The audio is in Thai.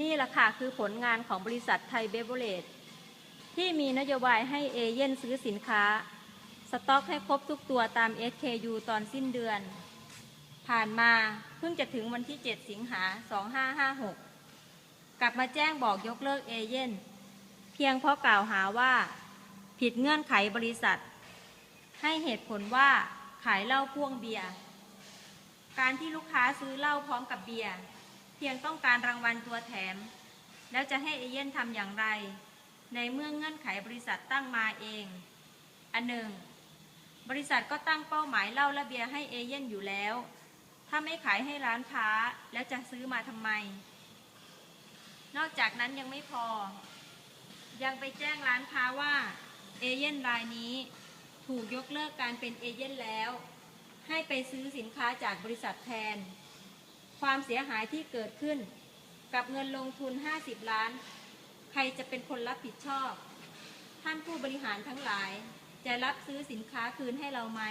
นี่แหละค่ะคือผลงานของบริษัทไทยเบเวอเรจที่มีนโยบายให้เอเย่นซื้อสินค้า สต็อกให้ครบทุกตัวตาม SKU ตอนสิ้นเดือน ผ่านมาเพิ่งจะถึงวันที่ 7 สิงหา 2556 กลับมาแจ้งบอกยกเลิกเอเย่นเพียงเพราะกล่าวหาว่า ผิดเงื่อนไขบริษัท ให้เหตุผลว่าขายเหล้าพ่วงเบียร์การที่ลูกค้าซื้อเหล้าพร้อมกับเบียร์ เพียงต้องการรางวัลตัวแถม แล้วจะให้เอเย่นทำอย่างไร ในเมื่อเงื่อนไขบริษัทตั้งมาเอง อันหนึ่ง บริษัทก็ตั้งเป้าหมายเหล้าและเบียร์ให้เอเย่นอยู่แล้ว ถ้าไม่ขายให้ร้านค้าแล้วจะซื้อมาทำไม นอกจากนั้นยังไม่พอ ยังไปแจ้งร้านค้าว่าเอเย่นรายนี้ถูกยกเลิกการเป็นเอเย่นแล้ว ให้ไปซื้อสินค้าจากบริษัทแทน ความเสียหายที่เกิดขึ้น กับเงินลงทุน 50 ล้าน ใครจะเป็นคนรับผิดชอบ ท่านผู้บริหารทั้งหลาย จะรับซื้อสินค้าคืนให้เราไหม